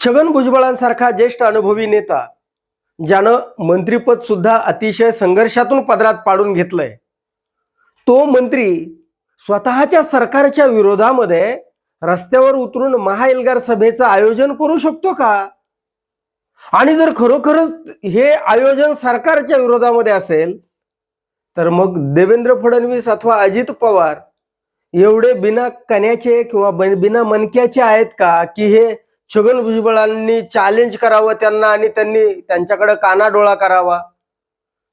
छगन भुजबळांसारखा ज्येष्ठ अनुभवी नेता ज्यानं मंत्रीपद सुद्धा अतिशय संघर्षातून पदरात पाडून घेतलंय तो मंत्री स्वतःच्या सरकारच्या विरोधामध्ये रस्त्यावर उतरून महाएल्गार सभेचं आयोजन करू शकतो का? आणि जर खरोखरच हे आयोजन सरकारच्या विरोधामध्ये असेल तर मग देवेंद्र फडणवीस अथवा अजित पवार एवढे बिना कण्याचे किंवा बिना मनक्याचे आहेत का? की हे छगन भुजबळांनी चॅलेंज करावं त्यांना आणि त्यांनी त्यांच्याकडे कानाडोळा करावा.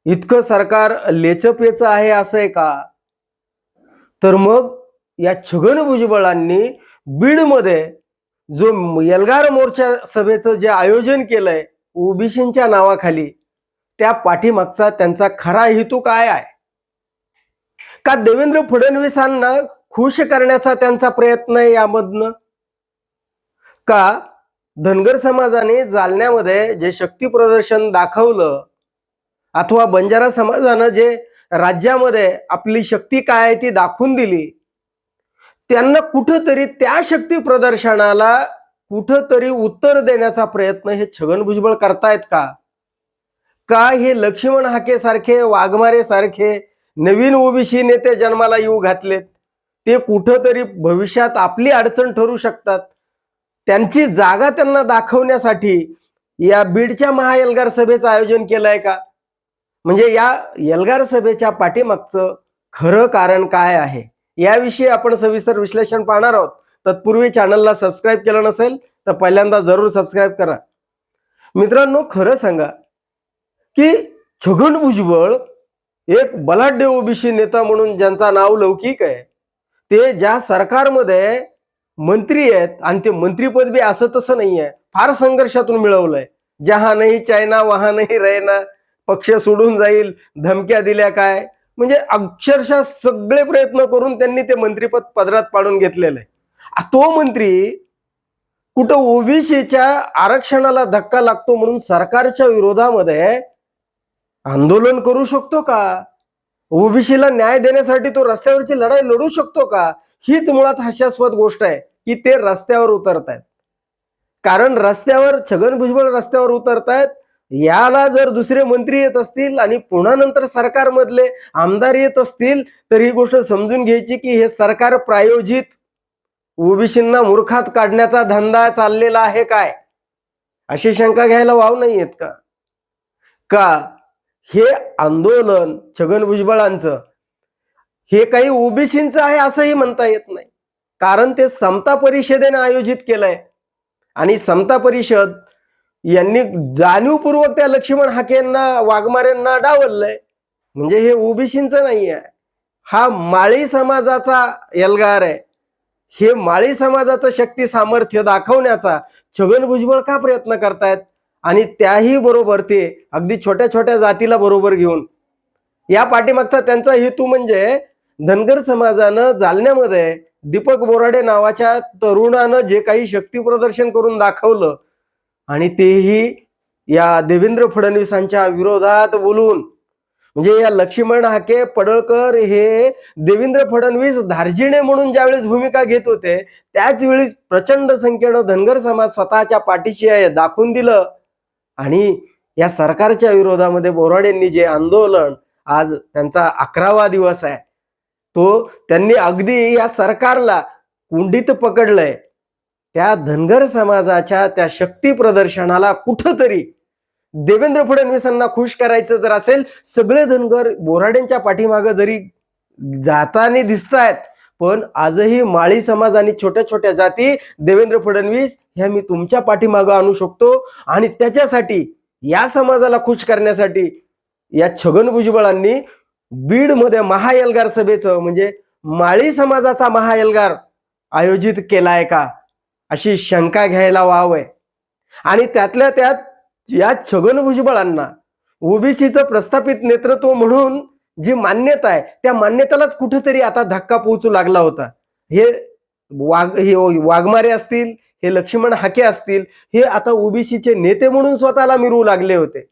इतकं सरकार लेचपेच आहे असं आहे का? तर मग या छगन भुजबळांनी बीडमध्ये जो एल्गार मोर्चा सभेचं जे आयोजन केलंय ओबीसींच्या नावाखाली त्या पाठीमागचा त्यांचा खरा हेतू काय आहे? का देवेंद्र फडणवीसांना खुश करण्याचा त्यांचा प्रयत्न आहे यामधनं? का धनगर समाजाने जालन्यामध्ये जे शक्ती प्रदर्शन दाखवलं अथवा बंजारा समाजानं जे राज्यामध्ये आपली शक्ती काय आहे ती दाखवून दिली त्यांना कुठंतरी त्या शक्ती प्रदर्शनाला कुठंतरी उत्तर देण्याचा प्रयत्न हे छगन भुजबळ करतायत का? का हे लक्ष्मण हाके सारखे वाघमारे सारखे नवीन ओबीसी नेते जन्माला येऊ घातलेत? ते कुठंतरी भविष्यात आपली अडचण ठरू शकतात? त्यांची जागा त्यांना दाखवण्यासाठी या बीडच्या महाएल्गार सभेचं आयोजन केलंय का? म्हणजे या एल्गार सभेच्या पाठीमागचं खरं कारण काय आहे? याविषयी आपण सविस्तर विश्लेषण पाहणार आहोत. तत्पूर्वी चॅनलला सबस्क्राईब केलं नसेल तर पहिल्यांदा जरूर सबस्क्राईब करा. मित्रांनो खरं सांगा की छगन भुजबळ एक बलाढ्य ओबीसी नेता म्हणून ज्यांचा नाव लौकिक आहे ते ज्या सरकारमध्ये मंत्री आहेत आणि ते मंत्रीपद बी असं तसं नाही आहे फार संघर्षातून मिळवलंय. जहा नाही चायना वहा नाही रैना पक्ष सोडून जाईल धमक्या दिल्या काय? म्हणजे अक्षरशः सगळे प्रयत्न करून त्यांनी ते मंत्रीपद पदरात पाडून घेतलेलं आहे. तो मंत्री कुठं ओबीसीच्या आरक्षणाला धक्का लागतो म्हणून सरकारच्या विरोधामध्ये आंदोलन करू शकतो का? ओबीसीला न्याय देण्यासाठी तो रस्त्यावरची लढाई लढू शकतो का? हीच मुळात हास्यास्पद गोष्ट आहे की ते रस्त्यावर उतरत आहेत कारण रस्त्यावर छगन भुजबळ रस्त्यावर उतरतायत. याला जर दुसरे मंत्री येत असतील आणि पुन्हा नंतर सरकारमधले आमदार येत असतील तर ही गोष्ट समजून घ्यायची की हे सरकार प्रायोजित ओबीसींना मूर्खात काढण्याचा धंदा चाललेला आहे काय? अशी शंका घ्यायला वाव नाही येत का? का हे आंदोलन छगन भुजबळांचं हे काही ओबीसींचं आहे असंही म्हणता येत नाही. कारण ते समता परिषदेने आयोजित केलंय. आणि समता परिषद यांनी जाणीवपूर्वक त्या लक्ष्मण हाकेंना वाघमारेंना डावललंय. म्हणजे हे ओबीसींचं नाही आहे हा माळी समाजाचा एल्गार आहे. हे माळी समाजाचं शक्ती सामर्थ्य दाखवण्याचा छगन भुजबळ का प्रयत्न करतायत? आणि त्याही बरोबर ते अगदी छोट्या छोट्या जातीला बरोबर घेऊन. या पाठीमागचा त्यांचा हेतू म्हणजे धनगर समाजानं जालन्यामध्ये दीपक बोराडे नावाच्या तरुणानं जे काही शक्ती प्रदर्शन करून दाखवलं आणि तेही या देवेंद्र फडणवीसांच्या विरोधात बोलून म्हणजे या लक्ष्मण हाके पडळकर हे देवेंद्र फडणवीस धार्जिणे म्हणून ज्यावेळेस भूमिका घेत होते त्याच वेळी प्रचंड संख्येनं धनगर समाज स्वतःच्या पाठीशी आहे दाखवून दिलं. आणि या सरकारच्या विरोधामध्ये बोराडेंनी जे आंदोलन आज त्यांचा अकरावा दिवस आहे. तो त्यांनी अगदी या सरकारला कुंडीत पकडलंय. त्या धनगर समाजाच्या त्या शक्ती प्रदर्शनाला कुठंतरी देवेंद्र फडणवीसांना खुश करायचं जर असेल सगळे धनगर बोराड्यांच्या पाठीमागं जरी जाताना दिसत आहेत पण आजही माळी समाज आणि छोट्या छोट्या जाती देवेंद्र फडणवीस ह्या मी तुमच्या पाठीमागं आणू शकतो आणि त्याच्यासाठी या समाजाला खुश करण्यासाठी या छगन भुजबळांनी बीडमध्ये महाएल्गार सभेचं म्हणजे माळी समाजाचा महाएल्गार आयोजित केलाय का? अशी शंका घ्यायला वाव आहे आणि त्यातल्या त्यात या छगन भुजबळांना ओबीसीचं प्रस्थापित नेतृत्व म्हणून जी मान्यता आहे त्या मान्यतेलाच कुठेतरी आता धक्का पोहोचू लागला होता. हे वाघ हे वाघमारे असतील हे लक्ष्मण हाके असतील हे आता ओबीसीचे नेते म्हणून स्वतःला मिरवू लागले होते.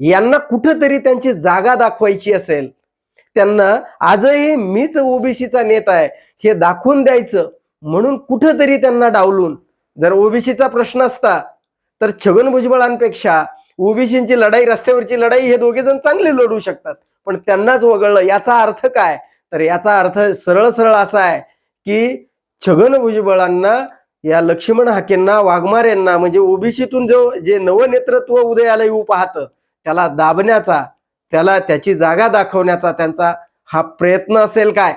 यांना कुठंतरी त्यांची जागा दाखवायची असेल त्यांना आजही मीच ओबीसीचा नेता आहे हे दाखवून द्यायचं. म्हणून कुठंतरी त्यांना डावलून जर ओबीसीचा प्रश्न असता तर छगन भुजबळांपेक्षा ओबीसीची लढाई रस्त्यावरची लढाई हे दोघे जण चांगले लढू शकतात. पण त्यांनाच वगळलं याचा अर्थ काय? तर याचा अर्थ सरळ सरळ असा आहे की छगन भुजबळांना या लक्ष्मण हाकेंना वाघमार यांना म्हणजे ओबीसीतून जो जे नवनेतृत्व उदयाला येऊ पाहतं त्याला दाबण्याचा त्याला त्याची जागा दाखवण्याचा त्यांचा हा प्रयत्न असेल काय?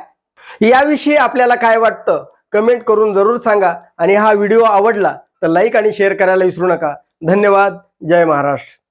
याविषयी आपल्याला काय वाटतं? कमेंट करून जरूर सांगा. आणि हा व्हिडिओ आवडला तर लाईक आणि शेअर करायला विसरू नका. धन्यवाद. जय महाराष्ट्र.